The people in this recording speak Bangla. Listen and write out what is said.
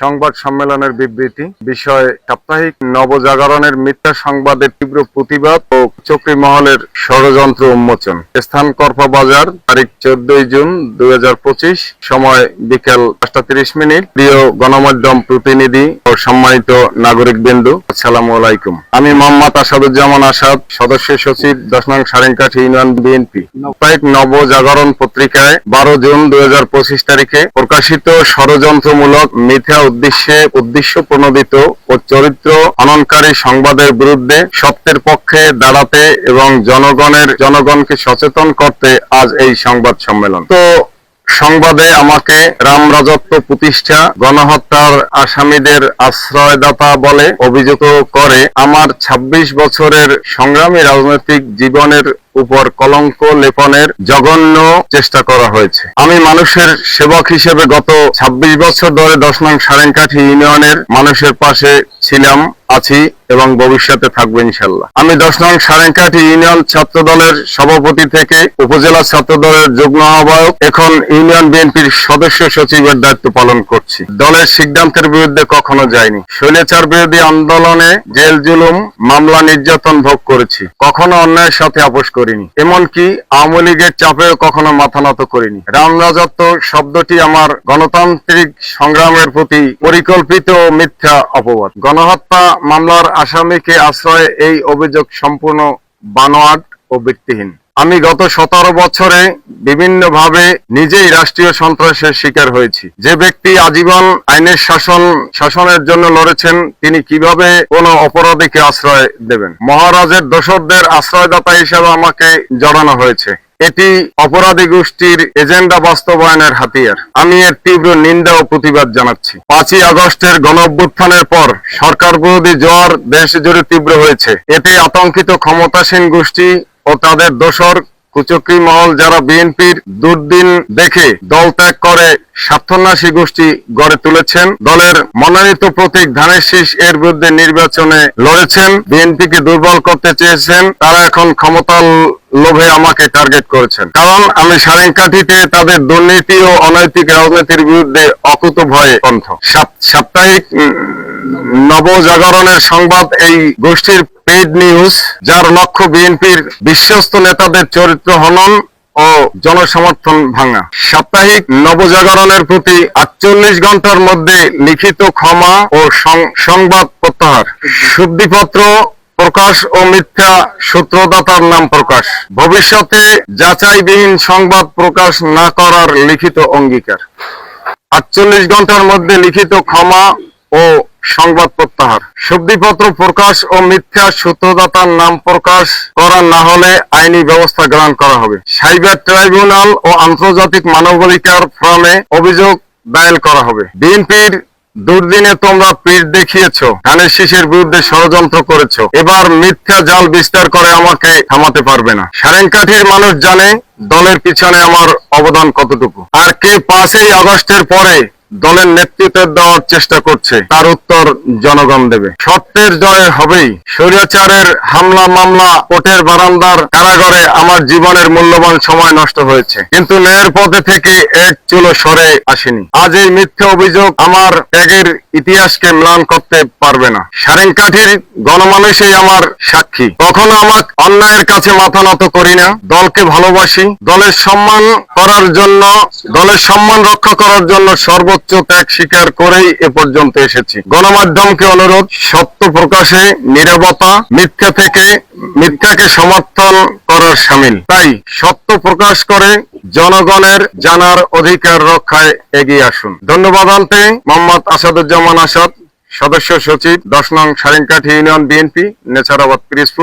সংবাদ সম্মেলনের বিবৃতি, বিষয় সাপ্তাহিক নবজাগরণের মিথ্যা সংবাদের তীব্র প্রতিবাদ ও চক্রী মহলের ষড়যন্ত্র উন্মোচন। স্থান করপা বাজার, তারিখ চোদ্দই জুন দুই সময় বিকেল পাঁচটা তিরিশ মিনিট। প্রিয় গণমাধ্যম প্রতিনিধি ও সম্মানিত নাগরিক বিন্দু, আসসালামু আলাইকুম। আমি মোহাম্মদ আসাদুজ্জামান আসাদ, সদস্য সচিব, দশ নং সারেঙ্কাঠি ইউনিয়ন বিএনপি। সাপ্তাহিক নবজাগরণ পত্রিকায় বারো জুন দুই হাজার পঁচিশ তারিখে প্রকাশিত ষড়যন্ত্রমূলক মিথ্যা উদ্দেশ্যে উদ্দেশ্য প্রণোদিত ও চরিত্র হননকারী সংবাদের বিরুদ্ধে সত্যের পক্ষে দাঁড়াতে এবং জনগণের জনগণকে সচেতন করতে আজ এই সংবাদ সম্মেলন। তো সংবাদে আমাকে রাম রাজত্ব প্রতিষ্ঠা, গণহত্যার আসামিদের আশ্রয়দাতা বলে অভিযোগ করে আমার ২৬ বছরের সংগ্রামী রাজনৈতিক জীবনের উপর কলঙ্ক লেপনের জঘন্য চেষ্টা করা হয়েছে। আমি মানুষের সেবক হিসেবে গত ২৬ বছর ধরে দশ নং সারেঙ্কাঠি ইউনিয়নের মানুষের পাশে ছিলাম। আছি এবং ভবিষ্যতে থাকব ইনশাল্লাহ আমি দশ নং সারেঙ্কাঠি ইউনিয়ন ছাত্র দলের সভাপতি থেকে উপজেলা ছাত্র দলের যুগ্ম আহ্বায়ক, এখন ইউনিয়ন বিএনপির সদস্য সচিবের দায়িত্ব পালন করছি। দলের সিদ্ধান্তের বিরুদ্ধে কখনো যায়নি শৈলেচার বিরোধী আন্দোলনে জেল জুলুম, মামলা নির্যাতন ভোগ করেছি। কখনো অন্যায়ের সাথে আপোষ করিনি। এমনকি আওয়ামী লীগের চাপেও কখনো মাথা নত করিনি। রাম রাজত্ব শব্দটি আমার গণতান্ত্রিক সংগ্রামের প্রতি পরিকল্পিত মিথ্যা অপবাদ। গণহত্যা মামলার আসামিকে আশ্রয় এই অভিযোগ সম্পূর্ণ বানোয়াট ও ভিত্তিহীন। আমি গত সতেরো বছরে বিভিন্নভাবে নিজেই রাষ্ট্রীয় সন্ত্রাসের শিকার হয়েছি। যে ব্যক্তি আজীবন আইনের শাসন, শাসনের জন্য লড়েছেন, তিনি কীভাবে কোনো অপরাধীকে আশ্রয় দেবেন? মহারাজের দোসরদের আশ্রয়দাতা হিসেবে আমাকে জড়ানো হয়েছে। এটি অপরাধী গোষ্ঠীর এজেন্ডা বাস্তবায়নের হাতিয়ার। আমি এর তীব্র নিন্দা ও প্রতিবাদ জানাচ্ছি। পাঁচই আগস্টের গণ অভ্যুত্থানের পর সরকার বিরোধী জ্বর দেশ জুড়ে তীব্র হয়েছে। এতে আতঙ্কিত ক্ষমতাসীন গোষ্ঠী ও তাদের দোসর কুচক্রী মহল যারা বিএনপির দুর্দিন দেখে দল ত্যাগ করে স্বার্থন্যাসী গোষ্ঠী গড়ে তুলেছেন। দলের মনোনীত প্রতীক ধানের শীষ এর বিরুদ্ধে নির্বাচনে লড়েছেন। বিএনপিকে দুর্বল করতে চেয়েছেন। তারা এখন ক্ষমতার লোভে আমাকে টার্গেট করেছেন। কারণ আমি সারেঙ্কাঠিতে তাদের দুর্নীতি ও অনৈতিক রাজনীতির বিরুদ্ধে অকুত ভয়ে কণ্ঠ সাপ্তাহিক নবজাগরণের সংবাদ এই গোষ্ঠীর পেইড নিউজ, যার লক্ষ্য বিএনপির বিশ্বস্ত নেতাদের চরিত্র হনন ও জনসমর্থন ভাঙা। সাপ্তাহিক নবজাগরণের প্রতি আটচল্লিশ ঘণ্টার মধ্যে লিখিত ক্ষমা ও সংবাদ প্রত্যাহার। শুদ্ধিপত্র প্রকাশ ও মিথ্যা সূত্রদাতার নাম প্রকাশ। ভবিষ্যতে যাচাইবিহীন সংবাদ প্রকাশ না করার লিখিত অঙ্গীকার। আটচল্লিশ ঘণ্টার মধ্যে লিখিত ক্ষমা ও সংবাদ প্রত্যাহার। শুদ্ধিপত্র প্রকাশ ও মিথ্যা সূত্রদাতার নাম প্রকাশ করা না হলে আইনি ব্যবস্থা গ্রহণ করা হবে। সাইবার ট্রাইব্যুনাল ও আন্তর্জাতিক মানবাধিকার ফোরামে অভিযোগ দায়ের করা হবে। বিএনপির দুর্দিনে তোমরা পিঠ দেখিয়েছ ধানের শীষের বিরুদ্ধে ষড়যন্ত্র করেছ। এবার মিথ্যা জাল বিস্তার করে আমাকে থামাতে পারবে না। সারেঙ্কাঠির মানুষ জানে দলের পিছনে আমার অবদান কতটুকু। আর কে পাঁচই আগস্টের পরে দলের নেতৃত্ব দেওয়ার চেষ্টা করছে। তার উত্তর জনগণ দেবে। সত্যের জয় হবেই। স্বৈরাচারের হামলা মামলা, কোর্টের বারান্দার কারাগারে আমার জীবনের মূল্যবান সময় নষ্ট হয়েছে। কিন্তু ন্যায়ের পথে থেকে এক চুলো সরে আসেনি। আজ এই মিথ্যে অভিযোগ আমার ত্যাগের ইতিহাসকে ম্লান করতে পারবে না। সারেঙ্কাঠির গণমানুষই আমার সাক্ষী। কখনো আমার অন্যায়ের কাছে মাথা নত করি না। দলকে ভালোবাসি। দলের সম্মান করার জন্য, দলের সম্মান রক্ষা করার জন্য সর্বোচ্চ ত্যাগ স্বীকার করেই এ পর্যন্ত এসেছি। গণমাধ্যমকে অনুরোধ, সত্য প্রকাশে নিরবতা, মিথ্যা থেকে মিথ্যাকে সমর্থন করার সামিল। তাই সত্য প্রকাশ করে জনগণের জানার অধিকার রক্ষায় এগিয়ে আসুন। ধন্যবাদ আনতে মোহাম্মদ আসাদুজ্জামান আসাদ, সদস্য সচিব, দশ নং সারেঙ্কাঠি ইউনিয়ন বিএনপি নেচারাবাদ পিরিজপুর।